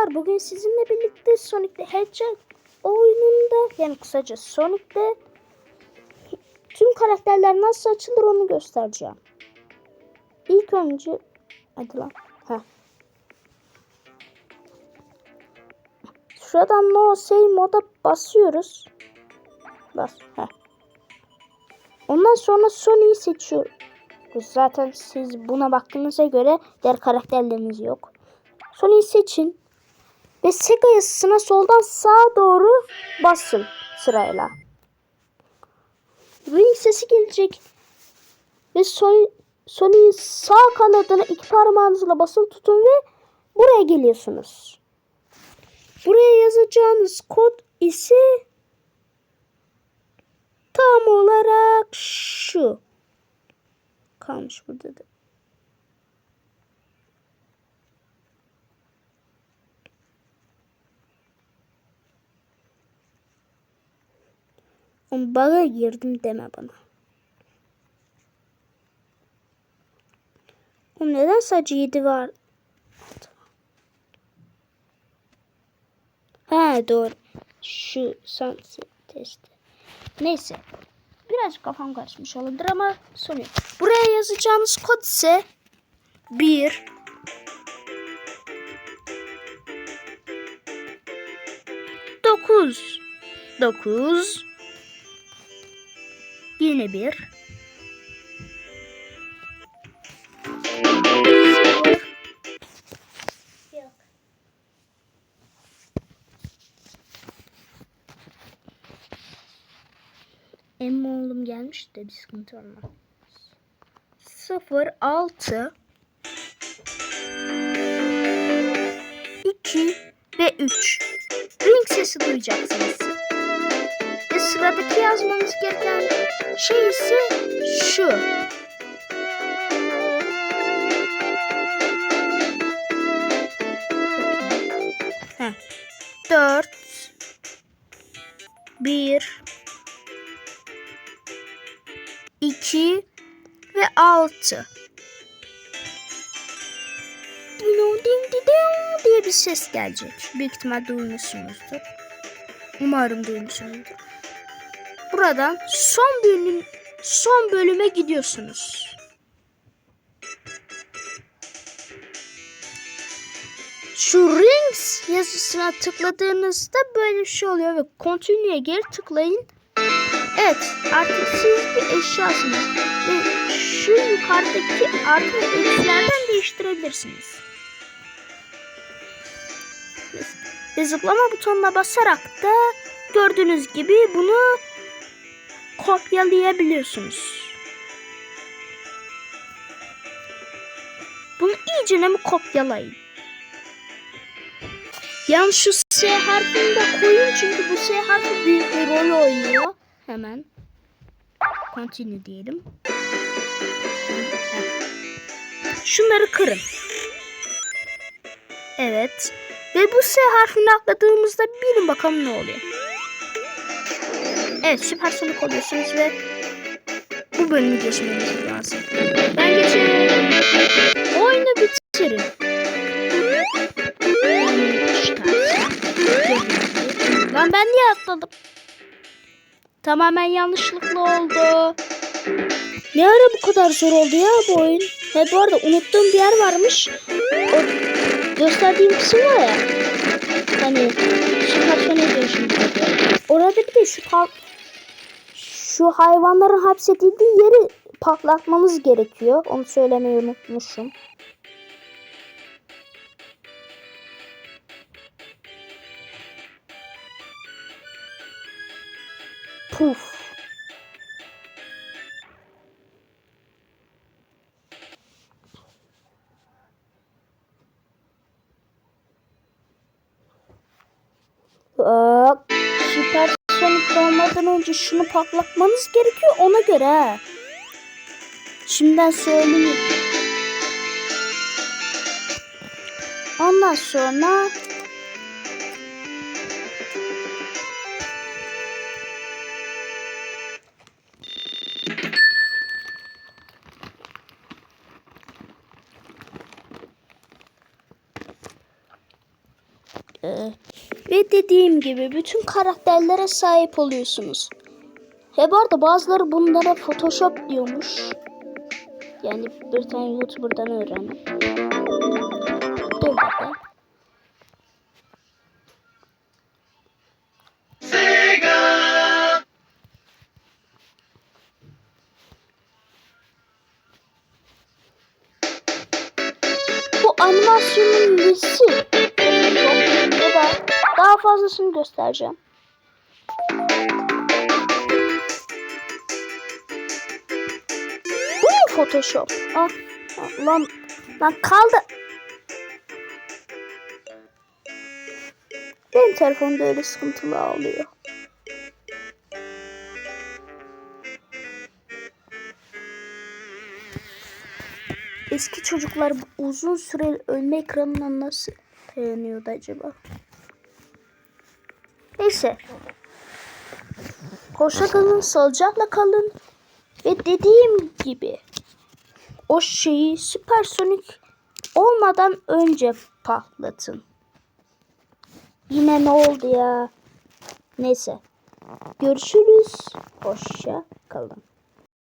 arkadaşlar bugün sizinle birlikte Sonic the Hedgehog oyununda yani kısaca Sonic'te tüm karakterler nasıl açılır onu göstereceğim. İlk önce hadi lan. Heh. Şuradan no say moda basıyoruz. Bas. Heh. Ondan sonra Sonic'i seçiyoruz. Zaten siz buna baktığınıza göre diğer karakterleriniz yok. Sonic'i seçin. Ve Sega yazısına soldan sağa doğru basın sırayla. Ring sesi gelecek. Ve Son Sonic'in sağ kanadına iki parmağınızla basılı tutun ve buraya geliyorsunuz. Buraya yazacağınız kod ise tam olarak şu. Kalmış burada da. Oğlum Bug'a girdim deme bana. Oğlum neden sadece 7 var? Ha doğru. Şu sunset testi. Neyse. Biraz kafam karışmış olabilir ama sorun yok. Buraya yazacağınız kod ise 1 9 9 Yine bir. Yok. Emmi oğlum gelmiş de bir sıkıntı olmaz. 0 6 2 ve 3 ring sesi duyacaksınız. Sıradaki yazmanız gereken şey ise şu. Heh. 4 1 2 ve 6 Ding ding ding diye bir ses gelecek. Büyük ihtimal duymuşsunuzdur. Umarım duymuşsunuzdur. Buradan son bölüm son bölüme gidiyorsunuz. Şu rings yazısına tıkladığınızda böyle bir şey oluyor ve continue'ye geri tıklayın. Evet artık siz bir eşyasınız ve şu yukarıdaki artı eksilerden değiştirebilirsiniz. Ve zıplama butonuna basarak da gördüğünüz gibi bunu kopyalayabiliyorsunuz. Bunu iyice mi kopyalayın. Yalnız şu S harfini de koyun çünkü bu S harfi büyük bir rol oynuyor. Hemen continue diyelim. Şunları kırın. Evet. Ve bu S harfini atladığımızda bilin bakalım ne oluyor. Evet süpersonik oluyorsunuz ve bu bölümü geçmeniz lazım. Ben geçerim. Oyunu bitirin. Lan ben niye atladım? Tamamen yanlışlıkla oldu. Ne ara bu kadar zor oldu ya bu oyun? He bu arada unuttuğum bir yer varmış. O gösterdiğim kısım var ya. Hani süpersoniye dönüşüm. Orada bir de şu şu hayvanların hapsedildiği yeri patlatmamız gerekiyor. Onu söylemeyi unutmuşum. Puf. Süper olmadan önce şunu patlatmanız gerekiyor ona göre. Şimdiden söyleyeyim. Ondan sonra Ee, ve dediğim gibi bütün karakterlere sahip oluyorsunuz. He bu arada bazıları bunlara Photoshop diyormuş. Yani bir tane YouTuber'dan öğrendim. Dur. Bu animasyonun nesi? Fazlasını göstereceğim. Bu mu Photoshop? Ah, lan, lan kaldı. Benim telefonda öyle sıkıntılı oluyor. Eski çocuklar uzun süreli ölme ekranına nasıl dayanıyordu acaba? Neyse. Hoşça kalın, sağlıcakla kalın. Ve dediğim gibi o şeyi süpersonik olmadan önce patlatın. Yine ne oldu ya? Neyse. Görüşürüz. Hoşça kalın.